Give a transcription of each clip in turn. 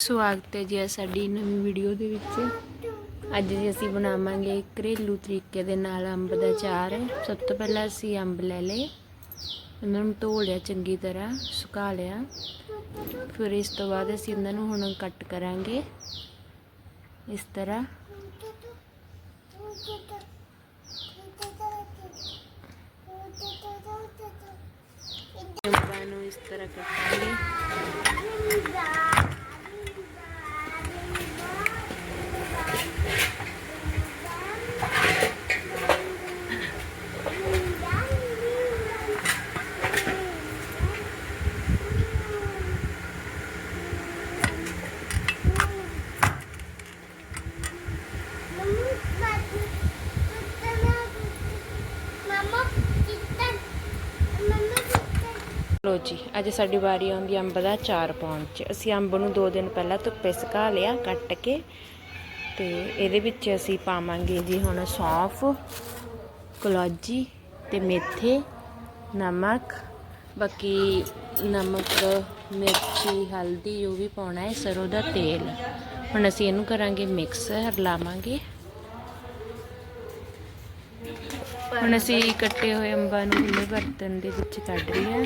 ਸਵਾਗਤ ਹੈ ਜੀ ਸਾਡੀ ਨਵੀਂ ਵੀਡੀਓ ਦੇ ਵਿੱਚ। ਅੱਜ ਜੀ ਅਸੀਂ ਬਣਾਵਾਂਗੇ ਘਰੇਲੂ ਤਰੀਕੇ ਦੇ ਨਾਲ ਅੰਬ ਦਾ ਚਾਰ ਸਭ ਤੋਂ ਪਹਿਲਾਂ ਅਸੀਂ ਅੰਬ ਲੈ ਲਏ। ਇਹਨਾਂ ਨੂੰ ਧੋ ਲਿਆ ਚੰਗੀ ਤਰ੍ਹਾਂ ਸੁਕਾ ਲਿਆ। ਫਿਰ ਇਸ ਤੋਂ ਬਾਅਦ ਅਸੀਂ ਇਹਨਾਂ ਨੂੰ ਹੁਣ ਕੱਟ ਕਰਾਂਗੇ। ਇਸ ਤਰ੍ਹਾਂ। ਅੰਬਾਂ ਨੂੰ ਇਸ ਤਰ੍ਹਾਂ ਕੱਟਾਂਗੇ। ਲੋ ਜੀ, ਅੱਜ ਸਾਡੀ ਵਾਰੀ ਆਉਂਦੀ ਹੈ ਅੰਬ ਦਾ ਚਾਰ ਪਾਉਣ ਚ। ਅਸੀਂ ਅੰਬ ਨੂੰ 2 ਦਿਨ ਪਹਿਲਾਂ ਧੁੱਪੇ ਸੁਕਾ ਲਿਆ, ਕੱਟ ਕੇ। ਤੇ ਇਹਦੇ ਵਿੱਚ ਅਸੀਂ ਪਾਵਾਂਗੇ ਜੀ ਹੁਣ ਸੌਂਫ, ਕਲੌਜੀ ਤੇ ਮੇਥੇ, ਨਮਕ। ਬਾਕੀ ਨਮਕ, ਮਿਰਚੀ, ਹਲਦੀ, ਜੋ ਵੀ ਪਾਉਣਾ ਹੈ, ਸਰੋਂ ਦਾ ਤੇਲ। ਹੁਣ ਅਸੀਂ ਇਹਨੂੰ ਕਰਾਂਗੇ ਮਿਕਸ ਹਰਲਾਵਾਂਗੇ ਹੁਣ ਅਸੀਂ ਕੱਟੇ ਹੋਏ ਅੰਬਾਂ ਨੂੰ ਇਹਨੇ ਬਰਤਨ ਦੇ ਵਿੱਚ ਕੱਢ ਰਹੀ ਹਾਂ।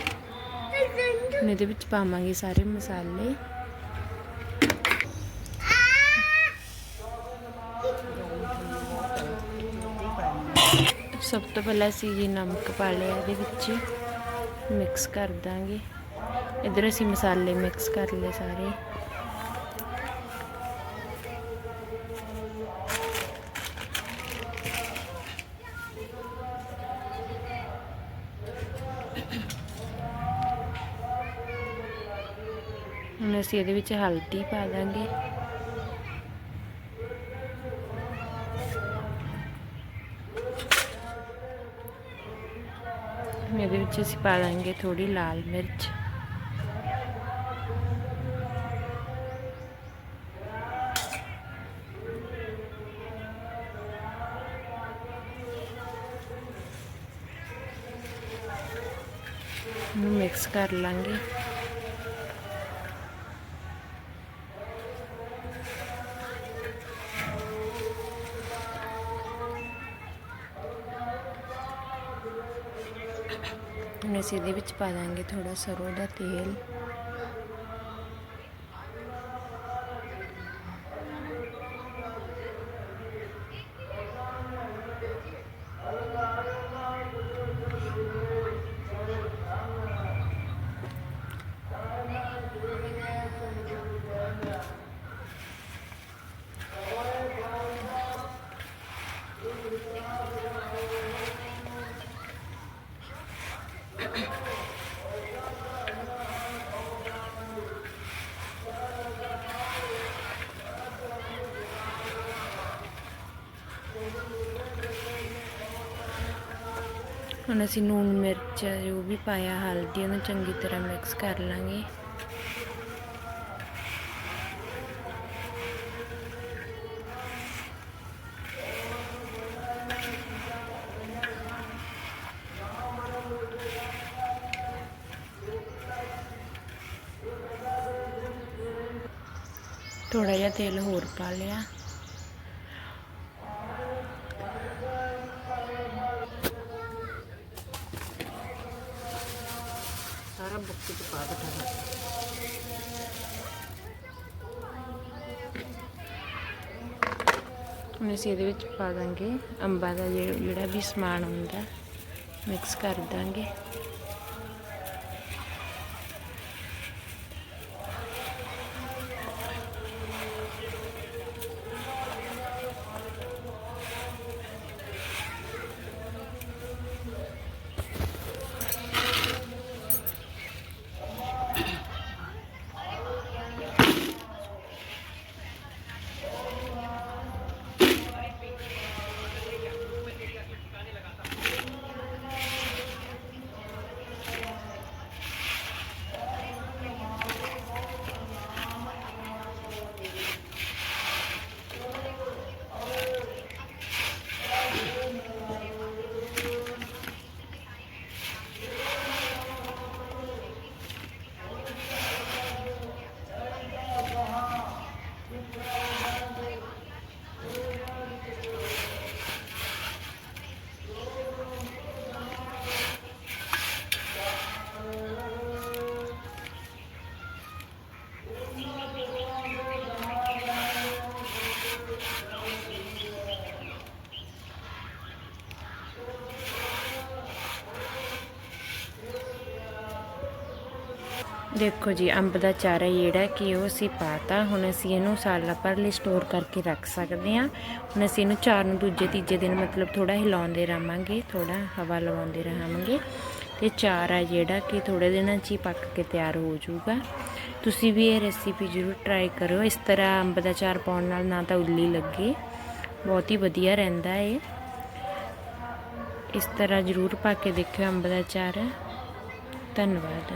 ਹੁਣ ਇਹਦੇ ਵਿੱਚ ਪਾਵਾਂਗੇ ਸਾਰੇ ਮਸਾਲੇ। ਸਭ ਤੋਂ ਪਹਿਲਾਂ ਅਸੀਂ ਜੀ ਨਮਕ ਪਾ ਲਿਆ ਇਹਦੇ ਵਿੱਚ। ਮਿਕਸ ਕਰ ਦਾਂਗੇ। ਇਧਰ ਅਸੀਂ ਮਸਾਲੇ ਮਿਕਸ ਕਰ ਲਏ ਸਾਰੇ। ਅਸੀਂ ਇਹਦੇ ਵਿੱਚ ਹਲਦੀ ਪਾ ਦਾਂਗੇ। ਇਹਦੇ ਵਿੱਚ ਅਸੀਂ ਪਾ ਦਾਂਗੇ ਥੋੜੀ ਲਾਲ ਮਿਰਚ। ਨੂੰ ਮਿਕਸ ਕਰ ਲਾਂਗੇ। ਹੁਣ ਅਸੀਂ ਇਹਦੇ ਵਿੱਚ ਪਾ ਦਾਂਗੇ ਥੋੜ੍ਹਾ ਸਰ੍ਹੋਂ ਦਾ ਤੇਲ। ਹੁਣ ਅਸੀਂ ਨੂਨ ਮਿਰਚ ਜੋ ਵੀ ਪਾਇਆ, ਹਲਦੀ ਉਹਨੂੰ ਚੰਗੀ ਤਰ੍ਹਾਂ ਮਿਕਸ ਕਰ ਲਾਂਗੇ। ਥੋੜਾ ਜਿਹਾ ਤੇਲ ਹੋਰ ਪਾ ਲਿਆ। ਸਾਰਾ ਬੁੱਕ ਚ ਪਾ ਦਿੱਤਾ ਹੁਣ ਅਸੀਂ ਇਹਦੇ ਵਿੱਚ ਪਾ ਦਾਂਗੇ ਅੰਬਾਂ ਦਾ ਜਿਹੜਾ ਵੀ ਸਮਾਨ ਹੁੰਦਾ ਮਿਕਸ ਕਰ ਦਾਂਗੇ। ਦੇਖੋ ਜੀ, ਅੰਬ ਦਾ ਚਾਰਾ ਜਿਹੜਾ ਕਿ ਉਹ ਅਸੀਂ ਪਾਤਾ। ਹੁਣ ਅਸੀਂ ਇਹਨੂੰ ਸਾਲਾ ਭਰ ਲਈ ਸਟੋਰ ਕਰਕੇ ਰੱਖ ਸਕਦੇ ਹਾਂ। ਹੁਣ ਅਸੀਂ ਇਹਨੂੰ ਚਾਰ ਨੂੰ ਦੂਜੇ, ਤੀਜੇ ਦਿਨ ਮਤਲਬ ਥੋੜਾ ਹਿਲਾਉਂਦੇ ਰਹਾਂਗੇ ਥੋੜਾ ਹਵਾ ਲਵਾਉਂਦੇ ਰਹਾਂਗੇ। ਤੇ ਚਾਰ ਆ ਜਿਹੜਾ ਕਿ ਥੋੜੇ ਦਿਨਾਂ 'ਚ ਹੀ ਪੱਕ ਕੇ ਤਿਆਰ ਹੋ ਜਾਊਗਾ। ਤੁਸੀਂ ਵੀ ਇਹ ਰੈਸੀਪੀ ਜ਼ਰੂਰ ਟਰਾਈ ਕਰਿਓ ਇਸ ਤਰ੍ਹਾਂ ਅੰਬ ਦਾ ਚਾਰ ਪਾਉਣ ਨਾਲ ਨਾ ਤਾਂ ਉੱਲੀ ਲੱਗੇ। ਬਹੁਤ ਹੀ ਵਧੀਆ ਰਹਿੰਦਾ ਏ ਇਸ ਤਰ੍ਹਾਂ ਜ਼ਰੂਰ ਪਾ ਕੇ ਦੇਖਿਓ ਅੰਬ ਦਾ ਚਾਰ। ਧੰਨਵਾਦ।